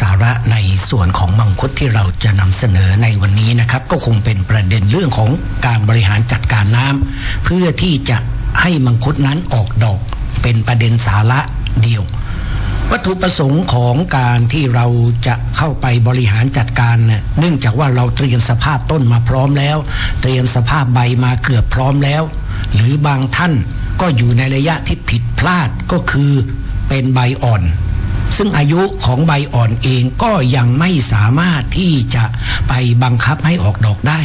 สาระในส่วนของมังคุดที่เราจะนำเสนอในวันนี้นะครับ ก็คงเป็นประเด็นเรื่องของการบริหารจัดการน้ำเพื่อที่จะให้มังคุดนั้นออกดอก เป็นประเด็นสาระเดียว วัตถุประสงค์ของการที่เราจะเข้าไปบริหารจัดการเนี่ยเนื่องจากว่าเราเตรียมสภาพต้นมาพร้อมแล้ว เตรียมสภาพใบมาเกือบพร้อมแล้ว หรือบางท่านก็อยู่ในระยะที่ผิดพลาดก็คือเป็นใบอ่อน ซึ่งอายุของใบอ่อนเองก็ยังไม่สามารถที่จะไปบังคับให้ออกดอกได้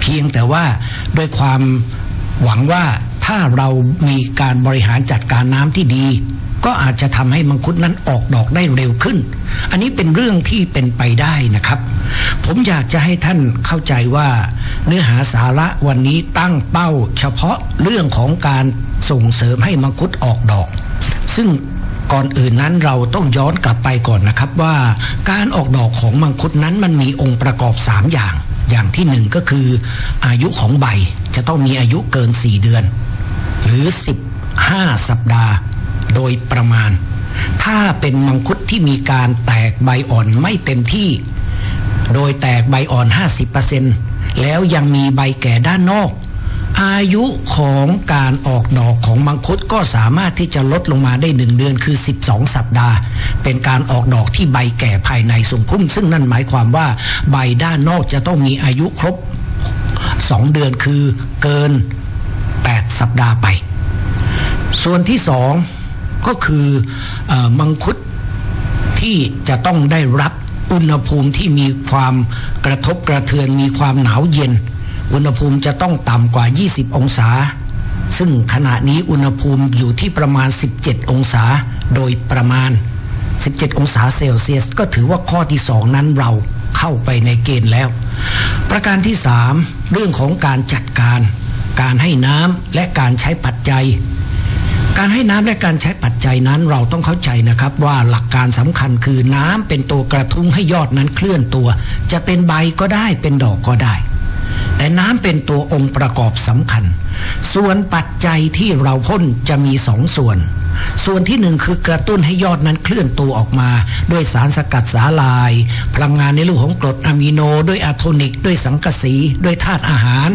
เพียงแต่ว่าด้วยความหวังว่าถ้าเรามีการบริหารจัดการน้ำที่ดี ก็อาจจะทำให้มังคุดนั้นออกดอกได้เร็วขึ้น อันนี้เป็นเรื่องที่เป็นไปได้นะครับ ผมอยากจะให้ท่านเข้าใจว่าเนื้อหาสาระวันนี้ตั้งเป้า เฉพาะเรื่องของการส่งเสริมให้มังคุดออกดอก ซึ่ง ก่อนอื่นนั้นเราต้องย้อนกลับไปก่อนนะครับว่าการออกดอกของมังคุดนั้นมันมีองค์ประกอบ 3 อย่าง อย่างที่หนึ่งก็คือ อายุของใบจะต้องมีอายุเกิน 4 เดือน หรือ 15 สัปดาห์ โดยประมาณ ถ้าเป็นมังคุดที่มีการแตกใบอ่อนไม่เต็มที่ โดยแตกใบอ่อน 50%แล้วยังมีใบแก่ด้านนอก อายุของการออกดอกของมังคุดก็สามารถที่จะลดลงมาได้หนึ่งเดือนคือ 12 สัปดาห์ เป็นการออกดอกที่ใบแก่ภายในสุ่มพุ่ม ซึ่งนั่นหมายความว่าใบด้านนอกจะต้องมีอายุครบ 2 เดือนคือเกิน 8 สัปดาห์ไป ส่วนที่สองก็คืออมังคุดที่จะต้องได้รับอุณหภูมิที่มีความกระทบกระเทือนมีความหนาวเย็น อุณหภูมิจะต้องต่ำกว่า 20 องศา ซึ่งขณะนี้อุณหภูมิอยู่ที่ประมาณ 17 องศาโดยประมาณ 17 องศาเซลเซียส ก็ถือว่าข้อที่สองนั้นเราเข้าไปในเกณฑ์แล้ว ประการที่สามเรื่องของการจัดการ การให้น้ำและการใช้ปัจจัย การให้น้ำและการใช้ปัจจัยนั้นเราต้องเข้าใจนะครับว่าหลักการสำคัญคือน้ำเป็นตัวกระทุ้งให้ยอดนั้นเคลื่อนตัว จะเป็นใบก็ได้เป็นดอกก็ได้ แต่น้ำเป็นตัวองค์ประกอบสำคัญ ส่วนปัจจัยที่เราพ่นจะมีสองส่วน ส่วนที่หนึ่งคือกระตุ้นให้ยอดนั้นเคลื่อนตัวออกมา ด้วยสารสกัดสาลาย พลังงานในรูปของกรดอะมิโน ด้วยอะโทนิก ด้วยสังกะสี ด้วยธาตุอาหาร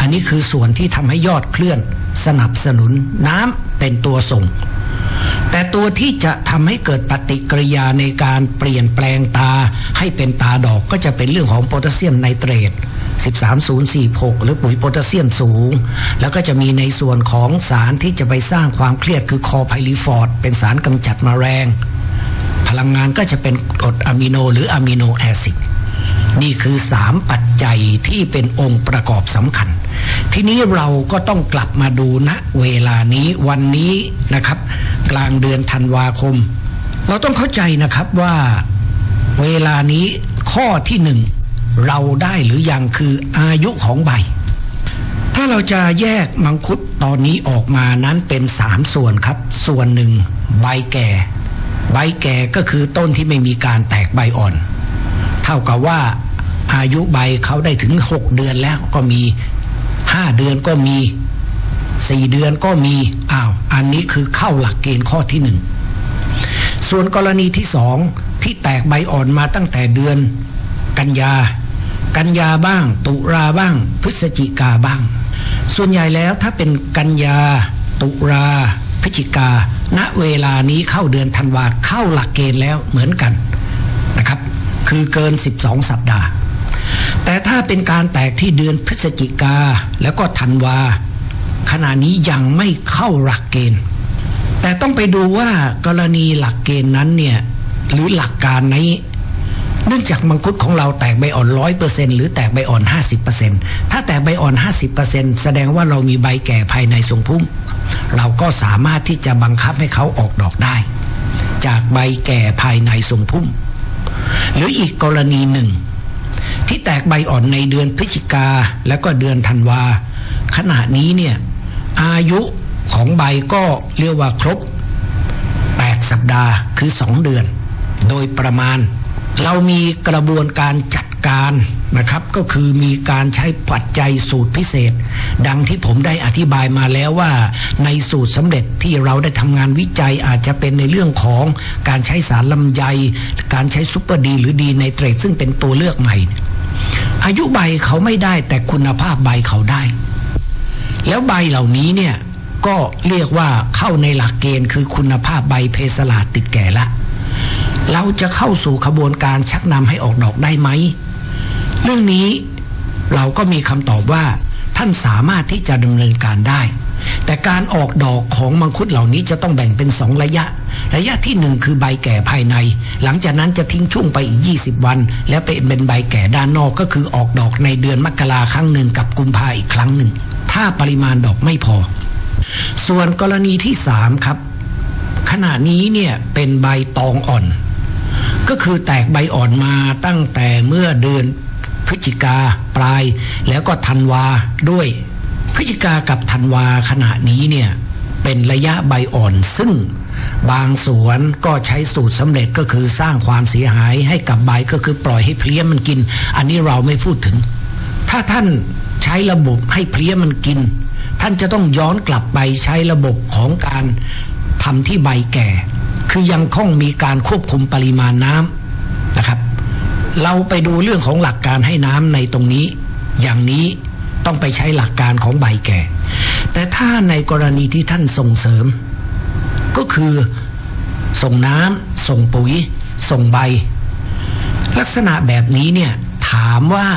อันนี้คือส่วนที่ทำให้ยอดเคลื่อน สนับสนุนน้ำเป็นตัวส่ง แต่ตัวที่จะทำให้เกิดปฏิกิริยาในการเปลี่ยนแปลงตาให้เป็นตาดอกก็จะเป็นเรื่องของโพแทสเซียมไนเตรต13046 หรือปุ๋ยโพแทสเซียมสูง แล้วก็จะมีในส่วนของสารที่จะไปสร้างความเครียดคือคอไพลิฟอร์ดเป็นสารกำจัดมแมลงพลังงานก็จะเป็นกรดอะมิโนหรืออะมิโนแอซิดนี่คือสามปัจจัยที่เป็นองค์ประกอบสำคัญ ทีนี้เราก็ต้องกลับมาดูณเวลานี้วันนี้นะครับ กลางเดือนธันวาคม เราต้องเข้าใจนะครับว่าเวลานี้ข้อที่หนึ่งเราได้หรือยังคืออายุของใบ ถ้าเราจะแยกมังคุดตอนนี้ออกมานั้นเป็นสามส่วนครับ ส่วนหนึ่งใบแก่ ใบแก่ก็คือต้นที่ไม่มีการแตกใบอ่อน เท่ากับว่าอายุใบเขาได้ถึง 6 เดือนแล้วก็มี 5เดือนก็มี4เดือนก็มีอ้าวอันนี้คือเข้าหลักเกณฑ์ข้อที่หนึ่งส่วนกรณีที่สองที่แตกใบอ่อนมาตั้งแต่เดือน กันยา กันยาบ้าง ตุลาบ้าง พฤศจิกาบ้าง ส่วนใหญ่แล้วถ้าเป็นกันยา ตุลาพฤศจิกา ณเวลานี้เข้าเดือนธันวาเข้าหลักเกณฑ์แล้วเหมือนกันนะครับ คือเกิน 12 สัปดาห์ แต่ถ้าเป็นการแตกที่เดือนพฤศจิกาแล้วก็ธันวา ขณะนี้ยังไม่เข้าหลักเกณฑ์ แต่ต้องไปดูว่ากรณีหลักเกณฑ์นั้นเนี่ยหรือหลักการนี้เนื่องจากมังคุดของเราแตกใบอ่อนร้อยเปอร์เซ็นหรือแตกใบอ่อนห้าสิบเปอร์เซ็นถ้าแตกใบอ่อนห้าสิบเปอร์เซ็นแสดงว่าเรามีใบแก่ภายในทรงพุ่มเราก็สามารถที่จะบังคับให้เขาออกดอกได้ จากใบแก่ภายในทรงพุ่มหรืออีกกรณีหนึ่ง ที่แตกใบอ่อนในเดือนพฤศจิกาแล้วก็เดือนธันวา ขณะนี้เนี่ยอายุของใบก็เรียกว่าครบ 8 สัปดาห์คือ 2 เดือน โดยประมาณ เรามีกระบวนการจัดกการนะครับก็คือมีการใช้ปัจจัยสูตรพิเศษ ดังที่ผมได้อธิบายมาแล้วว่า ในสูตรสำเร็จที่เราได้ทำงานวิจัยอาจจะเป็นในเรื่องของการใช้สารลำไย การใช้ซุปเปอร์ดีหรือดีในเตรดซึ่งเป็นตัวเลือกใหม่ อายุใบเขาไม่ได้แต่คุณภาพใบเขาได้ แล้วใบเหล่านี้เนี่ยก็เรียกว่าเข้าในหลักเกณฑ์คือคุณภาพใบเพสลาดติดแก่ละ เราจะเข้าสู่ขบวนการชักนำให้ออกดอกได้ไหม เรื่องนี้เราก็มีคำตอบว่าท่านสามารถที่จะดำเนินการได้ แต่การออกดอกของมังคุดเหล่านี้จะต้องแบ่งเป็นสองระยะ ระยะที่หนึ่งคือใบแก่ภายใน หลังจากนั้นจะทิ้งช่วงไปอีก 20 วัน แล้วเป็นใบแก่ด้านนอกก็คือออกดอกในเดือนมกราครั้งหนึ่งกับกุมภาอีกครั้งหนึ่ง ถ้าปริมาณดอกไม่พอ ส่วนกรณีที่สามครับ ขณะนี้เนี่ยเป็นใบตองอ่อน ก็คือแตกใบอ่อนมาตั้งแต่เมื่อเดือนพฤศจิกาปลาย แล้วก็ธันวาด้วย พฤศจิกากับธันวาขณะนี้เนี่ยเป็นระยะใบอ่อนซึ่งบางสวนก็ใช้สูตรสำเร็จก็คือสร้างความเสียหายให้กับใบก็คือปล่อยให้เพลี้ยมันกิน อันนี้เราไม่พูดถึง ถ้าท่านใช้ระบบให้เพลี้ยมันกิน ท่านจะต้องย้อนกลับไปใช้ระบบของการทำที่ใบแก่ คือยังคงมีการควบคุมปริมาณน้ำนะครับ เราไปดูเรื่องของหลักการให้น้ำในตรงนี้ อย่างนี้ ต้องไปใช้หลักการของใบแก่ แต่ถ้าในกรณีที่ท่านส่งเสริม ก็คือส่งน้ำส่งปุ๋ย ส่งใบ ลักษณะแบบนี้เนี่ยถามว่า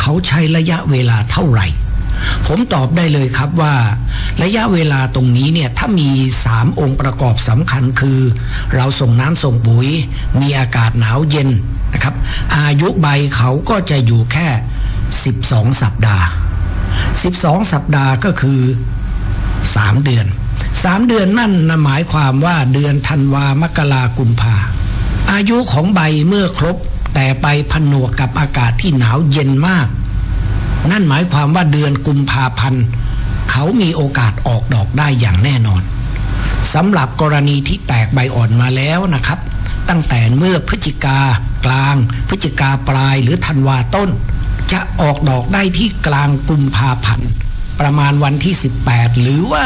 เขาใช้ระยะเวลาเท่าไหร่ ผมตอบได้เลยครับว่า ระยะเวลาตรงนี้เนี่ยถ้ามีสามองค์ประกอบสำคัญคือ เราส่งน้ำส่งปุ๋ย มีอากาศหนาวเย็นนะครับ อายุใบเขาก็จะอยู่แค่ 12 สัปดาห์ 12 สัปดาห์ก็คือ 3 เดือน 3 เดือนนั่นนะหมายความว่าเดือนธันวามกรากุมภาอายุของใบเมื่อครบ แต่ไปผนวกกับอากาศที่หนาวเย็นมาก นั่นหมายความว่าเดือนกุมภาพันธ์เขามีโอกาสออกดอกได้อย่างแน่นอนสำหรับกรณีที่แตกใบอ่อนมาแล้วนะครับ ตั้งแต่เมื่อพฤศจิกากลาง พฤศจิกาปลายหรือธันวาต้น จะออกดอกได้ที่กลางกุมภาพันธ์ประมาณวันที่ 18 หรือว่า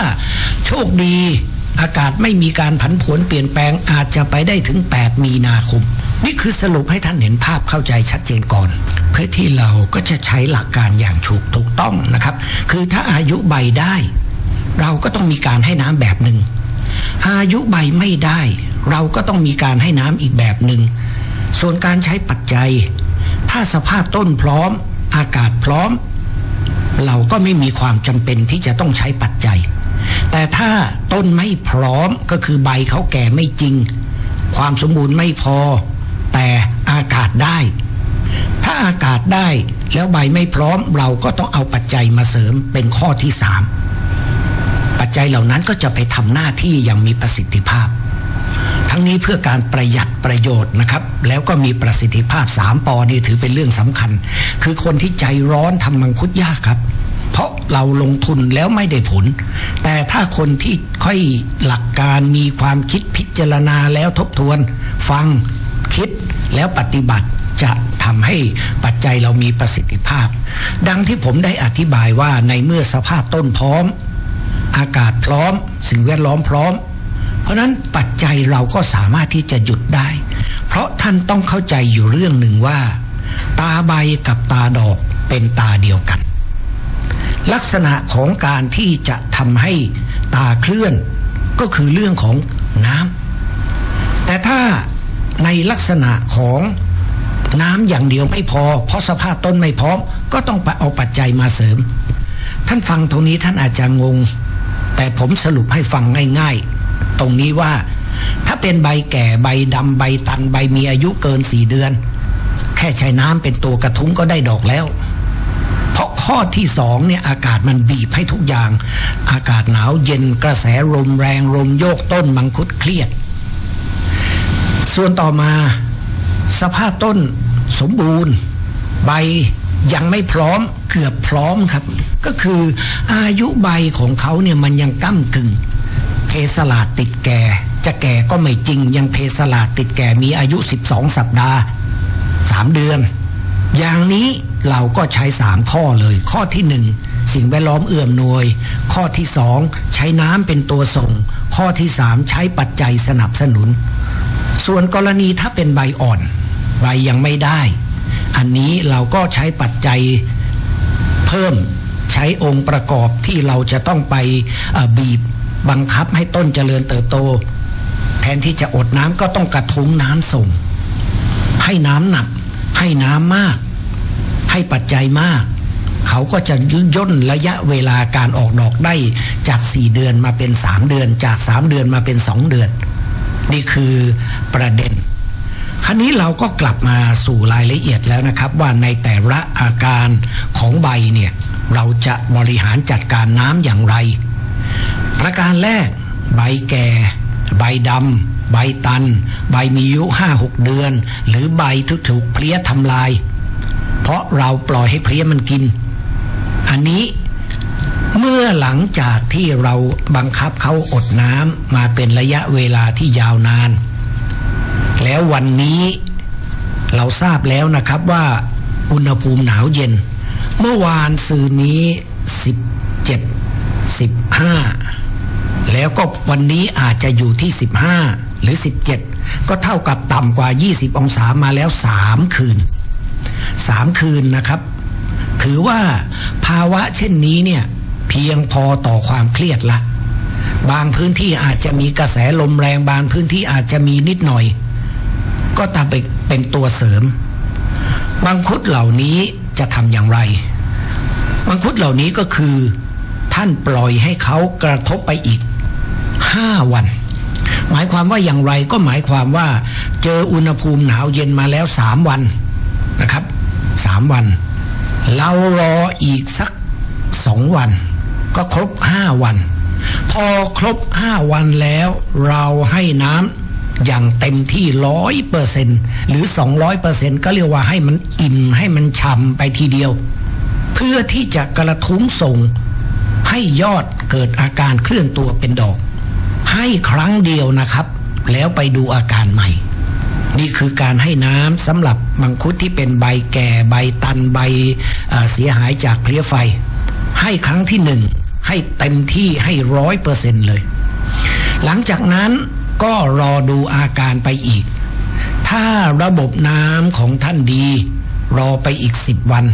โชคดีอากาศไม่มีการผันผวนเปลี่ยนแปลงอาจจะไปได้ถึง 8 มีนาคม นี่คือสรุปให้ท่านเห็นภาพเข้าใจชัดเจนก่อน เพื่อที่เราก็จะใช้หลักการอย่างถูกถูกต้องนะครับ คือถ้าอายุใบได้ เราก็ต้องมีการให้น้ำแบบหนึ่งอายุใบไม่ได้ เราก็ต้องมีการให้น้ำอีกแบบหนึ่งส่วนการใช้ปัจจัย ถ้าสภาพต้นพร้อม อากาศพร้อม เราก็ไม่มีความจำเป็นที่จะต้องใช้ปัจจัย แต่ถ้าต้นไม่พร้อมก็คือใบเขาแก่ไม่จริง ความสมบูรณ์ไม่พอ แต่อากาศได้ ถ้าอากาศได้แล้วใบไม่พร้อมเราก็ต้องเอาปัจจัยมาเสริมเป็นข้อที่สามปัจจัยเหล่านั้นก็จะไปทำหน้าที่อย่างมีประสิทธิภาพ ทั้งนี้เพื่อการประหยัดประโยชน์นะครับ แล้วก็มีประสิทธิภาพ 3ปอนี่ถือเป็นเรื่องสำคัญ คือคนที่ใจร้อนทำมังคุดยากครับ เพราะเราลงทุนแล้วไม่ได้ผล แต่ถ้าคนที่ค่อยหลักการมีความคิดพิจารณาแล้วทบทวน ฟังคิดแล้วปฏิบัติจะทำให้ปัจจัยเรามีประสิทธิภาพ ดังที่ผมได้อธิบายว่าในเมื่อสภาพต้นพร้อม อากาศพร้อม สิ่งแวดล้อมพร้อม ราะนั้นปัจจัยเราก็สามารถที่จะหยุดได้ เพราะท่านต้องเข้าใจอยู่เรื่องหนึ่งว่า ตาใบกับตาดอกเป็นตาเดียวกัน ลักษณะของการที่จะทำให้ตาเคลื่อนก็คือเรื่องของน้ำแต่ถ้าในลักษณะของน้ำอย่างเดียวไม่พอ เพราะสภาพต้นไม่พร้อมก็ต้องเอาปัจจัยมาเสริม ท่านฟังตรงนี้ท่านอาจจะงง แต่ผมสรุปให้ฟังง่าย ตรงนี้ว่า ถ้าเป็นใบแก่ใบดำใบตันใบมีอายุเกินสี่เดือน แค่ใช้น้ำเป็นตัวกระทุ้งก็ได้ดอกแล้ว เพราะข้อที่สองเนี่ยอากาศมันบีบให้ทุกอย่าง อากาศหนาวเย็นกระแสลมแรงลมโยกต้นมังคุดเครียด ส่วนต่อมาสภาพต้นสมบูรณ์ ใบยังไม่พร้อมเกือบพร้อมครับ ก็คืออายุใบของเขาเนี่ยมันยังก้ากึ่ง เพสลาติดแก่ จะแก่ก็ไม่จริง ยังเพสลาติดแก่มีอายุ 12 สัปดาห์ 3 เดือน อย่างนี้เราก็ใช้สามข้อเลย ข้อที่หนึ่งสิ่งแวดล้อมเอื้อมนวย ข้อที่สองใช้น้ำเป็นตัวส่ง ข้อที่สามใช้ปัจจัยสนับสนุน ส่วนกรณีถ้าเป็นใบอ่อน ใบยังไม่ได้ อันนี้เราก็ใช้ปัจจัยเพิ่มใช้องค์ประกอบที่เราจะต้องไปบีบ บังคับให้ต้นเจริญเติบโต แทนที่จะอดน้ำก็ต้องกระทุ้งน้ำส่ง ให้น้ำหนัก ให้น้ำมาก ให้ปัจจัยมาก เขาก็จะย่นระยะเวลาการออกดอกได้จากสี่เดือนมาเป็นสามเดือน จากสามเดือนมาเป็นสองเดือน นี่คือประเด็นคราวนี้เราก็กลับมาสู่รายละเอียดแล้วนะครับ ว่าในแต่ละอาการของใบเนี่ยเราจะบริหารจัดการน้ำอย่างไร ประการแรก ใบแก่ ใบดำ ใบตัน ใบมีอายุห้าหกเดือน หรือใบทุกถูกเพลี้ยทำลาย เพราะเราปล่อยให้เพลี้ยมันกิน อันนี้เมื่อหลังจากที่เราบังคับเขาอดน้ำมาเป็นระยะเวลาที่ยาวนาน แล้ววันนี้เราทราบแล้วนะครับว่าอุณหภูมิหนาวเย็น เมื่อวานซืนนี้ 17 15 แล้วก็วันนี้อาจจะอยู่ที่ 15 หรือ 17 ก็เท่ากับต่ำกว่า 20 องศามาแล้ว 3 คืน 3 คืนนะครับ ถือว่าภาวะเช่นนี้เนี่ยเพียงพอต่อความเครียดละ บางพื้นที่อาจจะมีกระแสลมแรงบางพื้นที่อาจจะมีนิดหน่อย ก็ตามเป็นตัวเสริมมังคุดเหล่านี้จะทำอย่างไรมังคุดเหล่านี้ก็คือท่านปล่อยให้เขากระทบไปอีก ห้าวัน หมายความว่าอย่างไรก็หมายความว่า เจออุณหภูมิหนาวเย็นมาแล้วสามวันนะครับสามวัน เรารออีกสักสองวัน ก็ครบห้าวัน พอครบห้าวันแล้วเราให้น้ำอย่างเต็มที่ร้อยเปอร์เซ็นหรือสองร้อยเปอร์เซ็นก็เรียกว่าให้มันอิ่มให้มันช่ำไปทีเดียว เพื่อที่จะกระทุ้งส่งให้ยอดเกิดอาการเคลื่อนตัวเป็นดอก ให้ครั้งเดียวนะครับ แล้วไปดูอาการใหม่ นี่คือการให้น้ำสำหรับมังคุดที่เป็นใบแก่ใบตันใบเสียหายจากเพลี้ยไฟ ให้ครั้งที่หนึ่งให้เต็มที่ให้ร้อยเปอร์เซ็นเลย หลังจากนั้นก็รอดูอาการไปอีก ถ้าระบบน้ำของท่านดี รอไปอีกสิบวัน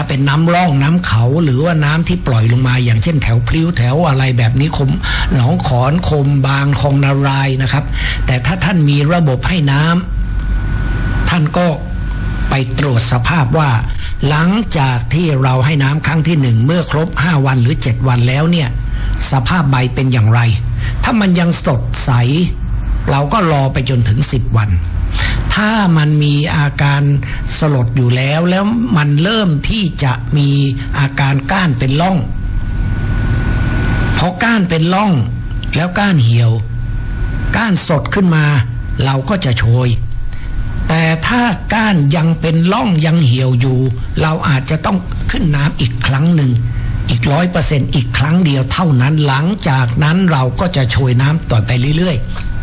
ถ้าเป็นน้ำร่องน้ำเขาหรือว่าน้ำที่ปล่อยลงมา อย่างเช่นแถวพลิ้วแถวอะไรแบบนี้คมหนองขอนคมบางคลองนารายนะครับ แต่ถ้าท่านมีระบบให้น้ำท่านก็ไปตรวจสภาพว่า หลังจากที่เราให้น้ำครั้งที่หนึ่งเมื่อครบห้าวันหรือเจ็ดวันแล้วเนี่ย สภาพใบเป็นอย่างไร ถ้ามันยังสดใส เราก็รอไปจนถึงสิบวัน ถ้ามันมีอาการสลดอยู่แล้ว แล้วมันเริ่มที่จะมีอาการก้านเป็นล่องพอก้านเป็นล่อง แล้วก้านเหี่ยว ก้านสดขึ้นมา เราก็จะโชย แต่ถ้าก้านยังเป็นล่องยังเหี่ยวอยู่ เราอาจจะต้องขึ้นน้ำอีกครั้งหนึ่งอีกร้อยเปอร์เซ็นอีกครั้งเดียวเท่านั้นหลังจากนั้นเราก็จะโชยน้ำต่อไปเรื่อยๆ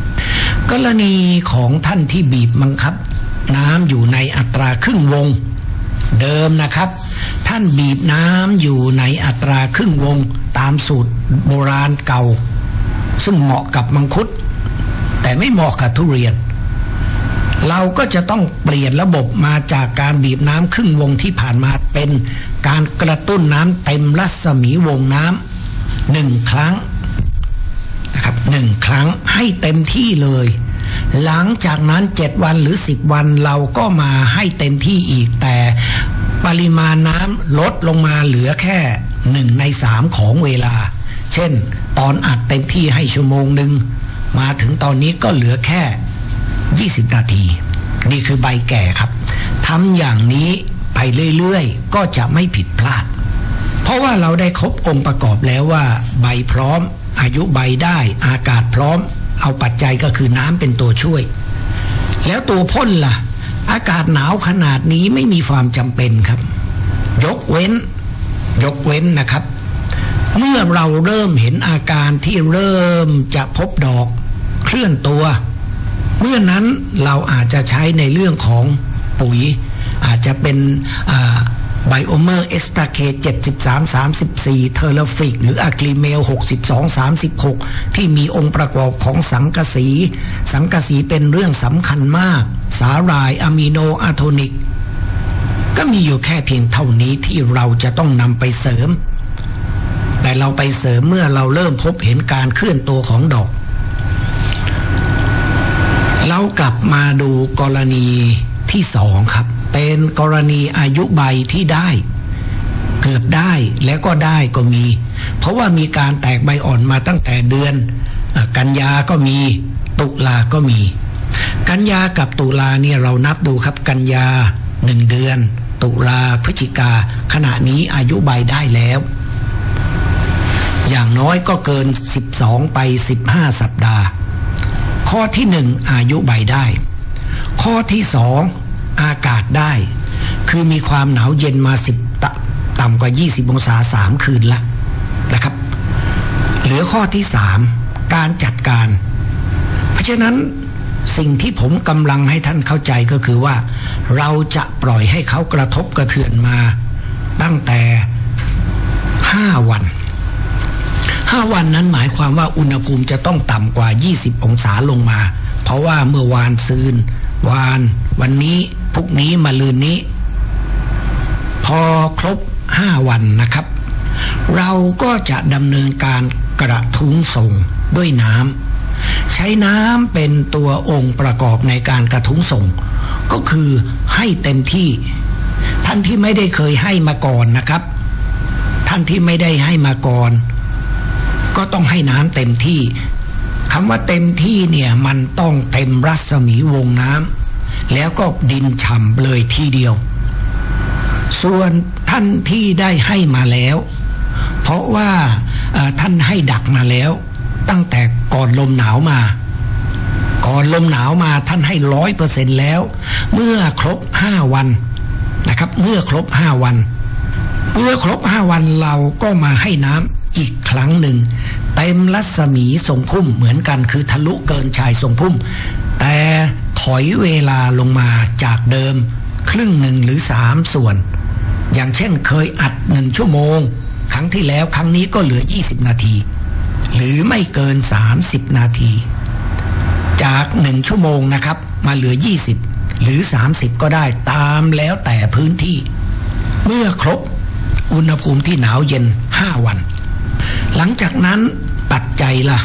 กรณีของท่านที่บีบบังคับ น้ำอยู่ในอัตราครึ่งวง เดิมนะครับ ท่านบีบน้ำอยู่ในอัตราครึ่งวง ตามสูตรโบราณเก่า ซึ่งเหมาะกับมังคุด แต่ไม่เหมาะกับทุเรียน เราก็จะต้องเปลี่ยนระบบมาจากการบีบน้ำครึ่งวงที่ผ่านมาเป็นการกระตุ้นน้ำเต็มรัศมีวงน้ำหนึ่งครั้ง หนึ่งครั้งให้เต็มที่เลย หลังจากนั้นเจ็ดวันหรือสิบวันเราก็มาให้เต็มที่อีกแต่ปริมาณน้ำลดลงมาเหลือแค่หนึ่งในสามของเวลา เช่น ตอนอัดเต็มที่ให้ชั่วโมงหนึ่งมาถึงตอนนี้ก็เหลือแค่ 20 นาที นี่คือใบแก่ครับทำอย่างนี้ไปเรื่อยๆ ก็จะไม่ผิดพลาด เพราะว่าเราได้ครบองค์ประกอบแล้วว่า ใบพร้อม อายุใบได้อากาศพร้อม เอาปัจจัยก็คือน้ำเป็นตัวช่วย แล้วตัวพ่นล่ะ อากาศหนาวขนาดนี้ไม่มีความจำเป็นครับ ยกเว้น ยกเว้นนะครับ เมื่อเราเริ่มเห็นอาการที่เริ่มจะพบดอกเคลื่อนตัว เมื่อนั้นเราอาจจะใช้ในเรื่องของปุ๋ย อาจจะเป็น ไบโอเมอร์เอสตาเค73 34 เทอร์ฟิก หรืออะคลีเมล 62 36 ที่มีองค์ประกอบของสังกะสี สังกะสีเป็นเรื่องสำคัญมาก สาหร่ายอะมิโนอะโทนิก ก็มีอยู่แค่เพียงเท่านี้ที่เราจะต้องนำไปเสริม แต่เราไปเสริมเมื่อเราเริ่มพบเห็นการเคลื่อนตัวของดอกเรากลับมาดูกรณี ที่สองครับ เป็นกรณีอายุใบที่ได้ เกือบได้แล้วก็ได้ก็มี เพราะว่ามีการแตกใบอ่อนมาตั้งแต่เดือน กันยาก็มีตุลาก็มี กันยากับตุลาเนี่ยเรานับดูครับกันยาหนึ่งเดือน ตุลาพฤศจิกา ขณะนี้อายุใบได้แล้ว อย่างน้อยก็เกิน 12 ไป 15 สัปดาห์ ข้อที่หนึ่งอายุใบได้ ข้อที่ส อากาศได้ คือมีความหนาวเย็นมาสิบต่ำกว่า 20 องศาสามคืนละนะครับ เหลือข้อที่สามการจัดการ เพราะฉะนั้นสิ่งที่ผมกำลังให้ท่านเข้าใจก็คือว่า เราจะปล่อยให้เขากระทบกระเทือนมาตั้งแต่ห้าวันห้าวันนั้นหมายความว่าอุณหภูมิจะต้องต่ำกว่า 20 องศาลงมา เพราะว่าเมื่อวานซืน วาน วันนี้ พรุ่งนี้มาลืนนี้ พอครบห้าวันนะครับ เราก็จะดำเนินการกระทุ้งส่งด้วยน้ำใช้น้ำเป็นตัวองค์ประกอบในการกระทุ้งส่ง ก็คือให้เต็มที่ ท่านที่ไม่ได้เคยให้มาก่อนนะครับ ท่านที่ไม่ได้ให้มาก่อน ก็ต้องให้น้ำเต็มที่คำว่าเต็มที่เนี่ยมันต้องเต็มรัศมีวงน้ำ แล้วก็ดินฉ่ำเลยทีเดียว ส่วนท่านที่ได้ให้มาแล้ว เพราะว่าท่านให้ดักมาแล้ว ตั้งแต่ก่อนลมหนาวมา ก่อนลมหนาวมาท่านให้ร้อยเปอร์เซ็นแล้ว เมื่อครบห้าวันนะครับ เมื่อครบห้าวัน เมื่อครบห้าวันเราก็มาให้น้ำอีกครั้งหนึ่งเต็มรัศมีทรงพุ่มเหมือนกันคือทะลุเกินชายทรงพุ่ม แต่ อยเวลาลงมาจากเดิม ครึ่งหนึ่งหรือสามส่วน อย่างเช่นเคยอัดหนึ่งชั่วโมง ครั้งที่แล้วครั้งนี้ก็เหลือ 20 นาที หรือไม่เกิน 30 นาที จากหนึ่งชั่วโมงนะครับ มาเหลือ 20 หรือ 30 ก็ได้ตามแล้วแต่พื้นที่ เมื่อครบอุณหภูมิที่หนาวเย็น 5 วัน หลังจากนั้นปัจจัยล่ะ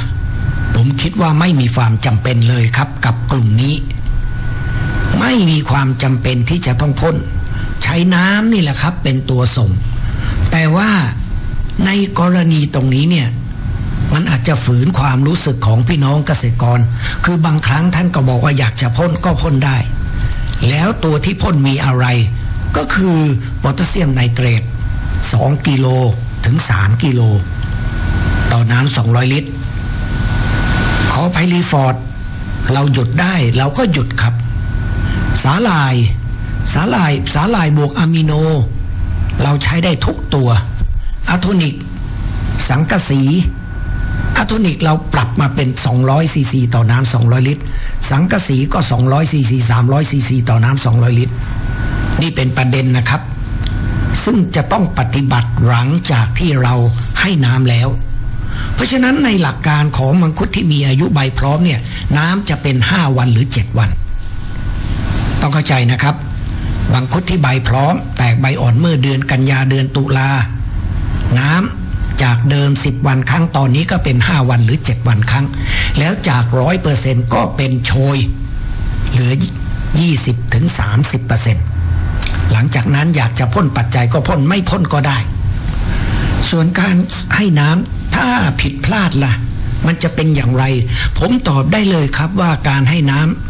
ผมคิดว่าไม่มีความจำเป็นเลยครับกับกลุ่มนี้ ไม่มีความจำเป็นที่จะต้องพ่นใช้น้ำนี่แหละครับ เป็นตัวส่ง แต่ว่าในกรณีตรงนี้เนี่ยมันอาจจะฝืนความรู้สึกของพี่น้องเกษตรกร คือบางครั้งท่านก็บอกว่าอยากจะพ่นก็พ่นได้ แล้วตัวที่พ่นมีอะไร ก็คือโพแทสเซียมไนเตรต 2 กิโลถึง 3 กิโล ต่อน้ำ200 ลิตร ขอไพรีฟอร์ด เราหยุดได้เราก็หยุดครับ สาลาย สาลายสาลายบวกอะมิโน เราใช้ได้ทุกตัวอะโทนิก สังกะสีอะโทนิกเราปรับมาเป็น 200ซีซีต่อน้ำ200 ลิตร สังกะสีก็ 200ซีซี300ซีซีต่อน้ำ200 ลิตร นี่เป็นประเด็นนะครับ ซึ่งจะต้องปฏิบัติหลังจากที่เราให้น้ำแล้ว เพราะฉะนั้นในหลักการของมังคุดที่มีอายุใบพร้อมเนี่ยน้ำจะเป็น 5 วันหรือ 7 วัน ต้องเข้าใจนะครับมังคุดที่ใบพร้อม แตกใบอ่อนเมื่อเดือนกันยาเดือนตุลา น้ำจากเดิม 10 วันครั้งตอนนี้ก็เป็น 5 วันหรือ 7 วันครั้ง แล้วจากร้อยเปอร์เซ็นก็เป็นโชย เหลือ 20ถึง30เปอร์เซ็นต์หลังจากนั้นอยากจะพ่นปัจจัยก็พ่นไม่พ่นก็ได้ ส่วนการให้น้ำถ้าผิดพลาดล่ะ มันจะเป็นอย่างไร ผมตอบได้เลยครับว่าการให้น้ำ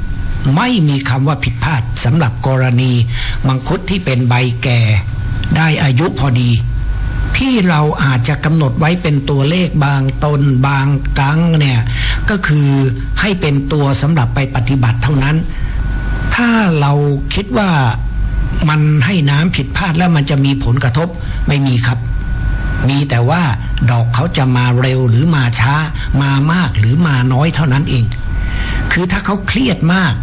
ไม่มีคำว่าผิดพลาดสำหรับกรณี มังคุดที่เป็นใบแก่ ได้อายุพอดี ที่เราอาจจะกำหนดไว้เป็นตัวเลขบางตนบางครั้งเนี่ยก็คือให้เป็นตัวสำหรับไปปฏิบัติเท่านั้น ถ้าเราคิดว่ามันให้น้ำผิดพลาดแล้วมันจะมีผลกระทบไม่มีครับ มีแต่ว่าดอกเขาจะมาเร็วหรือมาช้า มามากหรือมาน้อยเท่านั้นเอง คือถ้าเขาเครียดมาก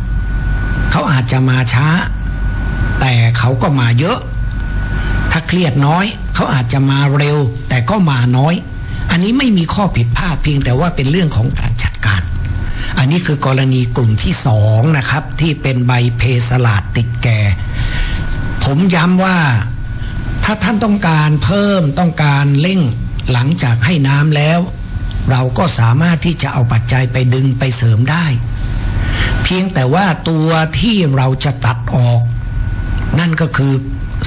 เขาอาจจะมาช้า แต่เขาก็มาเยอะ ถ้าเครียดน้อย เขาอาจจะมาเร็ว แต่ก็มาน้อย อันนี้ไม่มีข้อผิดพลาดเพียงแต่ว่าเป็นเรื่องของการจัดการ อันนี้คือกรณีกลุ่มที่สองนะครับ ที่เป็นใบเพสลาดติดแก่ ผมย้ำว่าถ้าท่านต้องการเพิ่มต้องการเร่งหลังจากให้น้ำแล้ว เราก็สามารถที่จะเอาปัจจัยไปดึงไปเสริมได้ เพียงแต่ว่าตัวที่เราจะตัดออก นั่นก็คือ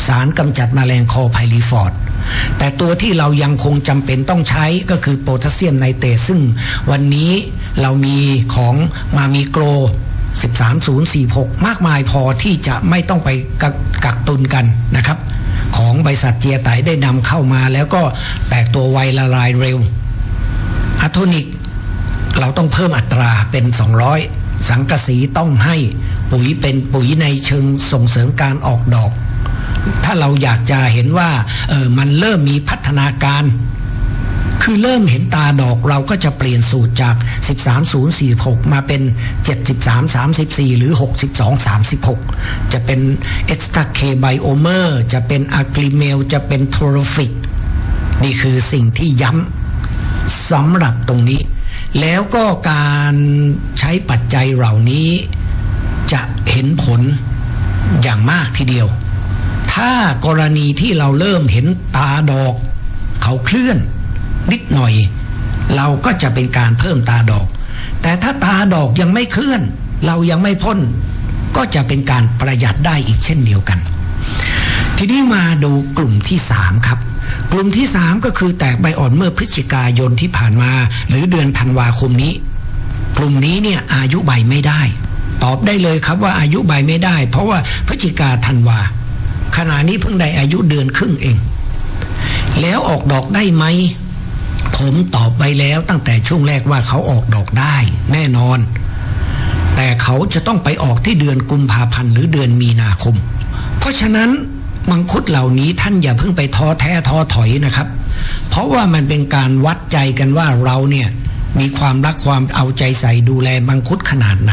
สารกำจัดมแมลงคอไพลีฟอร์ดแต่ตัวที่เรายังคงจำเป็นต้องใช้ก็คือโพแทสเซียมไนเตรตซึ่งวันนี้เรามีของมามีโกร 13046 มากมายพอที่จะไม่ต้องไปกกักตุนกันนะครับ ของบริษัทเจียไตได้นำเข้ามาแล้วก็แตกตัวไวละลายเร็วอะโทนิก เราต้องเพิ่มอัตราเป็น 200 สังกสีต้องให้ปุ๋ยเป็นปุ๋ยในเชิงส่งเสริมการออกดอก ถ้าเราอยากจะเห็นว่าเออมันเริ่มมีพัฒนาการคือเริ่มเห็นตาดอกเราก็จะเปลี่ยนสูตรจาก 13046 มาเป็น 7334 หรือ 6236 จะเป็น extra K biomer จะเป็น agrimel จะเป็น t o r o f i c นี่คือสิ่งที่ย้ำสำหรับตรงนี้ แล้วก็การใช้ปัจจัยเหล่านี้จะเห็นผลอย่างมากทีเดียว ถ้ากรณีที่เราเริ่มเห็นตาดอก เขาเคลื่อน นิดหน่อย เราก็จะเป็นการเพิ่มตาดอก แต่ถ้าตาดอกยังไม่เคลื่อน เรายังไม่พ่น ก็จะเป็นการประหยัดได้อีกเช่นเดียวกัน ทีนี้มาดูกลุ่มที่สามครับ กลุ่มที่สามก็คือแตกใบอ่อนเมื่อพฤศจิกายนที่ผ่านมา หรือเดือนธันวาคมนี้ กลุ่มนี้เนี่ยอายุใบไม่ได้ ตอบได้เลยครับว่าอายุใบไม่ได้ เพราะว่าพฤศจิกาธันวา ขณะนี้เพิ่งได้อายุเดือนครึ่งเอง แล้วออกดอกได้ไหมผมตอบไปแล้วตั้งแต่ช่วงแรกว่าเขาออกดอกได้ แน่นอน แต่เขาจะต้องไปออกที่เดือนกุมภาพันธ์หรือเดือนมีนาคม เพราะฉะนั้น มังคุดเหล่านี้ท่านอย่าเพิ่งไปท้อแท้ท้อถอยนะครับ เพราะว่ามันเป็นการวัดใจกันว่าเราเนี่ยมีความรักความเอาใจใส่ดูแลมังคุดขนาดไหน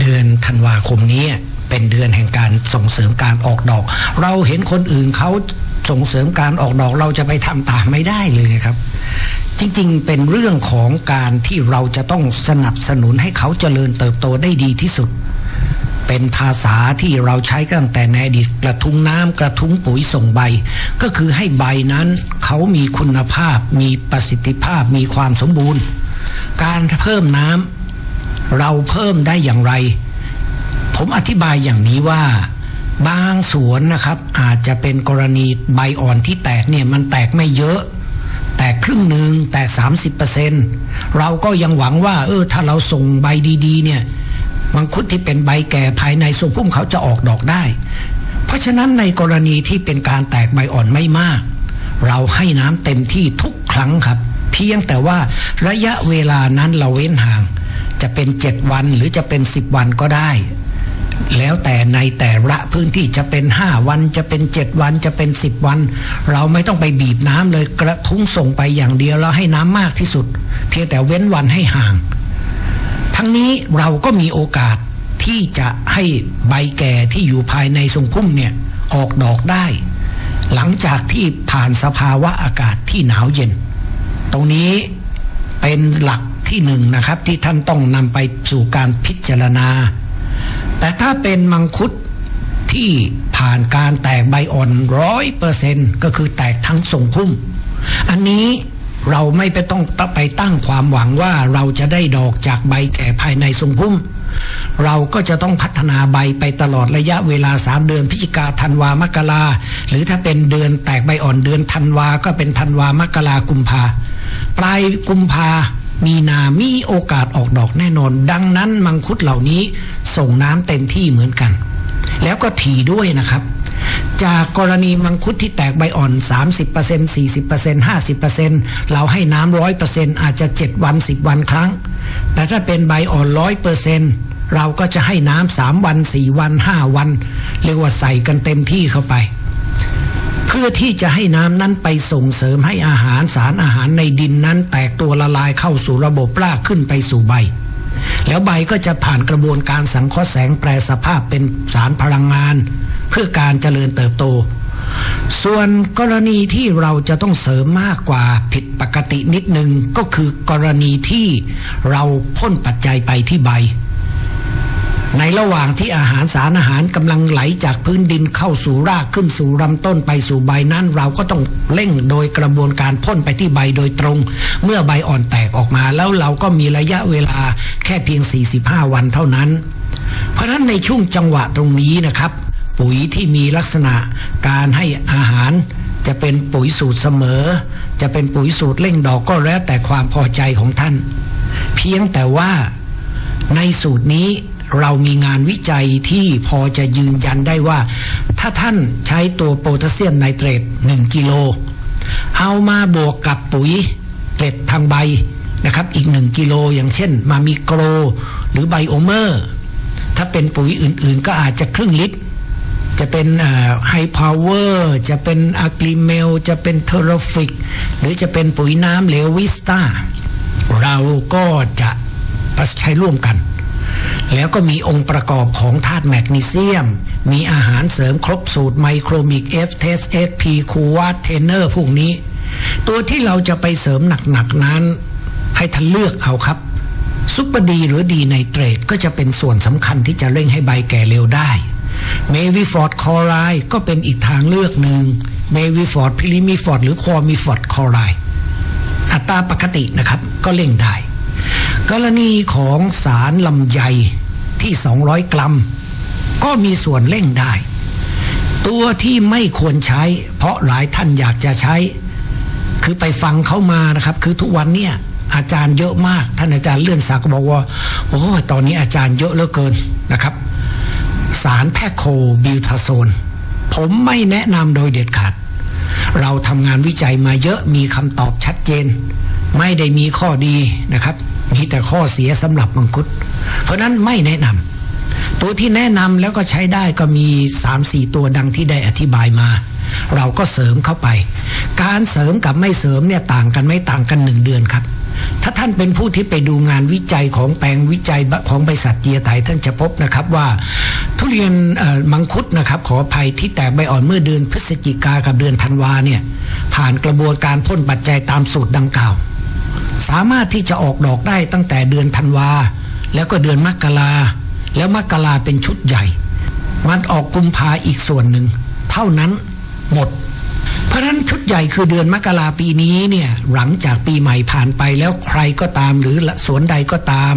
เดือนธันวาคมนี้เป็นเดือนแห่งการส่งเสริมการออกดอก เราเห็นคนอื่นเขาส่งเสริมการออกดอกเราจะไปทำตามไม่ได้เลยครับ จริงๆเป็นเรื่องของการที่เราจะต้องสนับสนุนให้เขาเจริญเติบโตได้ดีที่สุด เป็นภาษาที่เราใช้ตั้งแต่ในอดีตกระทุ้งน้ำกระทุ้งปุ๋ยส่งใบ ก็คือให้ใบนั้นเขามีคุณภาพ มีประสิทธิภาพมีความสมบูรณ์ การเพิ่มน้ำเราเพิ่มได้อย่างไร ผมอธิบายอย่างนี้ว่าบางสวนนะครับอาจจะเป็นกรณีใบอ่อนที่แตกเนี่ยมันแตกไม่เยอะแตกครึ่งหนึ่งแตก 30%เราก็ยังหวังว่า เออ ถ้าเราส่งใบดี ๆ เนี่ย มังคุดที่เป็นใบแก่ภายในทรงพุ่มเขาจะออกดอกได้ เพราะฉะนั้นในกรณีที่เป็นการแตกใบอ่อนไม่มาก เราให้น้ำเต็มที่ทุกครั้งครับ เพียงแต่ว่าระยะเวลานั้นเราเว้นห่าง จะเป็น 7 วันหรือจะเป็น 10 วันก็ได้ แล้วแต่ในแต่ละพื้นที่จะเป็น 5 วันจะเป็น 7 วันจะเป็น 10 วัน เราไม่ต้องไปบีบน้ำเลยกระทุ้งส่งไปอย่างเดียวแล้วให้น้ำมากที่สุด เพียงแต่เว้นวันให้ห่าง ทั้งนี้เราก็มีโอกาสที่จะให้ใบแก่ที่อยู่ภายในทรงพุ่มเนี่ยออกดอกได้ หลังจากที่ผ่านสภาวะอากาศที่หนาวเย็น ตรงนี้เป็นหลักที่หนึ่งนะครับที่ท่านต้องนำไปสู่การพิจารณา แต่ถ้าเป็นมังคุดที่ผ่านการแตกใบอ่อนร้อยเปอร์เซ็นก็คือแตกทั้งทรงพุ่ม อันนี้ เราไม่ไปต้องไปตั้งความหวังว่าเราจะได้ดอกจากใบแก่ภายในทรงพุ่ม เราก็จะต้องพัฒนาใบไปตลอดระยะเวลาสามเดือนพฤศจิกาธันวามกราหรือถ้าเป็นเดือนแตกใบอ่อนเดือนธันวาก็เป็นธันวามกรากุมภาปลายกุมภามีนามีโอกาสออกดอกแน่นอน ดังนั้นมังคุดเหล่านี้ส่งน้ำเต็มที่เหมือนกัน แล้วก็ถี่ด้วยนะครับ จากกรณีมังคุดที่แตกใบอ่อน 30% 40% 50%เราให้น้ำร้อยเปอร์เซ็นต์อาจจะ 7 วัน 10 วันครั้ง แต่ถ้าเป็นใบอ่อนร้อยเปอร์เซ็นต์เราก็จะให้น้ำสามวัน4วัน5วัน เรียกว่าใส่กันเต็มที่เข้าไป เพื่อที่จะให้น้ำนั้นไปส่งเสริมให้อาหารสารอาหารในดินนั้นแตกตัวละลายเข้าสู่ระบบรากขึ้นไปสู่ใบ แล้วใบก็จะผ่านกระบวนการสังเคราะห์แสงแปรสภาพเป็นสารพลังงาน เพื่อการเจริญเติบโต ส่วนกรณีที่เราจะต้องเสริมมากกว่าผิดปกตินิดนึงก็คือกรณีที่เราพ่นปัจจัยไปที่ใบ ในระหว่างที่อาหารสารอาหารกำลังไหลจากพื้นดินเข้าสู่รากขึ้นสู่ลำต้นไปสู่ใบนั้น เราก็ต้องเร่งโดยกระบวนการพ่นไปที่ใบโดยตรง เมื่อใบอ่อนแตกออกมาแล้วเราก็มีระยะเวลาแค่เพียง 45 วันเท่านั้น เพราะฉะนั้นในช่วงจังหวะตรงนี้นะครับ ปุ๋ยที่มีลักษณะการให้อาหาร จะเป็นปุ๋ยสูตรเสมอ จะเป็นปุ๋ยสูตรเร่งดอกก็แล้วแต่ความพอใจของท่าน เพียงแต่ว่าในสูตรนี้เรามีงานวิจัยที่พอจะยืนยันได้ว่า ถ้าท่านใช้ตัวโพแทสเซียมไนเตรต1กิโลเอามาบวกกับปุ๋ยเกล็ดทางใบนะครับอีก 1 กิโลอย่างเช่น มามีโกรหรือไบโอเมอร์ ถ้าเป็นปุ๋ยอื่นๆก็อาจจะครึ่งลิตร จะเป็นไฮพาวเวอร์จะเป็นอะกริเมล จะเป็นเทอร์ฟิก หรือจะเป็นปุ๋ยน้ำเหลววิสตาเราก็จะใช้ร่วมกัน แล้วก็มีองค์ประกอบของธาตุแมกนีเซียม มีอาหารเสริมครบสูตรไมโครมิกเอฟเทสเอสพีคูวาเทเนอร์พวกนี้ ตัวที่เราจะไปเสริมหนักๆนั้น ให้ท่านเลือกเอาครับซุปเปอร์ดีหรือดีไนเตรตก็จะเป็นส่วนสำคัญที่จะเร่งให้ใบแก่เร็วได้ เมวิฟอร์ดคอไรก็เป็นอีกทางเลือกหนึ่งเมวิฟอร์ดพิลิมิฟอร์ดหรือคอมิฟอร์ดคอไรอัตราปกตินะครับก็เร่งได้ กรณีของสารลำไยที่ 200 กรัม ก็มีส่วนเร่งได้ ตัวที่ไม่ควรใช้ เพราะหลายท่านอยากจะใช้ คือไปฟังเขามานะครับ คือทุกวันเนี่ยอาจารย์เยอะมาก ท่านอาจารย์เลื่อนศักดิ์บอกว่าโอ้ตอนนี้อาจารย์เยอะเหลือเกินนะครับ สารแพคโคบิวทาโซน ผมไม่แนะนำโดยเด็ดขาด เราทำงานวิจัยมาเยอะมีคำตอบชัดเจน ไม่ได้มีข้อดีนะครับ มีแต่ข้อเสียสำหรับมังคุด เพราะนั้นไม่แนะนำตัวที่แนะนำแล้วก็ใช้ได้ก็มี 3-4 ตัวดังที่ได้อธิบายมา เราก็เสริมเข้าไป การเสริมกับไม่เสริมเนี่ยต่างกันไม่ต่างกันหนึ่งเดือนครับ ถ้าท่านเป็นผู้ที่ไปดูงานวิจัยของแปลงวิจัยของบริษัทเจียไทยท่านจะพบนะครับว่า ทุเรียนมังคุดนะครับ ขออภัยที่แตกใบอ่อนเมื่อเดือนพฤศจิกากับเดือนธันวาเนี่ยผ่านกระบวนการพ่นปัจจัยตามสูตรดังกล่าว สามารถที่จะออกดอกได้ตั้งแต่เดือนธันวาแล้วก็เดือนมกราแล้วมกราเป็นชุดใหญ่ มันออกกุมภาอีกส่วนหนึ่ง เท่านั้นหมด ราะฉะนั้นชุดใหญ่คือเดือนมกราปีนี้เนี่ยหลังจากปีใหม่ผ่านไปแล้วใครก็ตามหรือสวนใดก็ตาม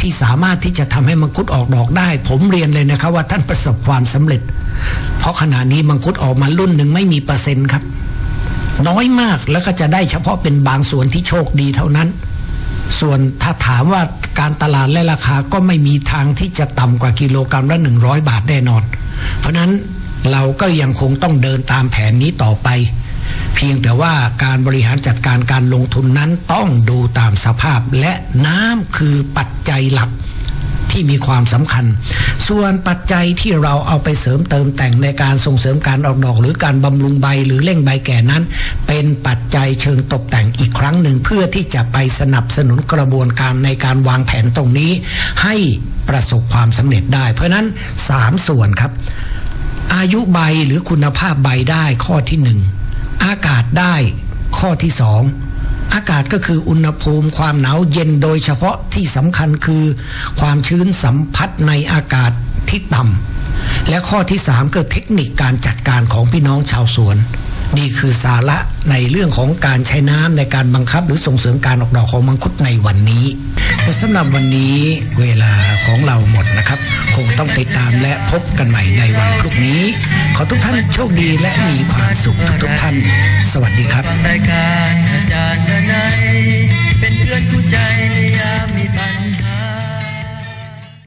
ที่สามารถที่จะทำให้มังคุดออกดอกได้ ผมเรียนเลยนะครับว่าท่านประสบความสำเร็จ เพราะขณะนี้มังคุดออกมารุ่นหนึ่งไม่มีเปอร์เซ็นต์ครับ น้อยมากแล้วก็จะได้เฉพาะเป็นบางส่วนที่โชคดีเท่านั้น ส่วนถ้าถามว่าการตลาดและราคาก็ไม่มีทางที่จะต่ำกว่ากิโลกรรัมละหนึ่งร้อยบาทแน่นอน เพราะนั้น เราก็ยังคงต้องเดินตามแผนนี้ต่อไป เพียงแต่ว่าการบริหารจัดการการลงทุนนั้นต้องดูตามสภาพและน้ำคือปัจจัยหลักที่มีความสำคัญ ส่วนปัจจัยที่เราเอาไปเสริมเติมแต่งในการส่งเสริมการออกดอก หรือการบำรุงใบหรือเร่งใบแก่นั้น เป็นปัจจัยเชิงตกแต่งอีกครั้งหนึ่งเพื่อที่จะไปสนับสนุนกระบวนการในการวางแผนตรงนี้ ให้ประสบความสำเร็จได้ เพราะนั้นสามส่วนครับ อายุใบหรือคุณภาพใบได้ข้อที่หนึ่งอากาศได้ข้อที่สองอากาศก็คืออุณหภูมิความหนาวเย็นโดยเฉพาะที่สำคัญคือความชื้นสัมผัสในอากาศที่ต่ำและข้อที่สามคือเทคนิคการจัดการของพี่น้องชาวสวน นี่คือสาระในเรื่องของการใช้น้ำในการบังคับ หรือส่งเสริมการออกดอกของมังคุดในวันนี้ แต่สำหรับวันนี้เวลาของเราหมดนะครับ คงต้องติดตามและพบกันใหม่ในวันพรุ่งนี้ ขอทุกท่านโชคดีและมีความสุขทุกทุกท่าน สวัสดีครับรายการอาจารย์นายเป็นเพื่อนคู่ใจในยามมี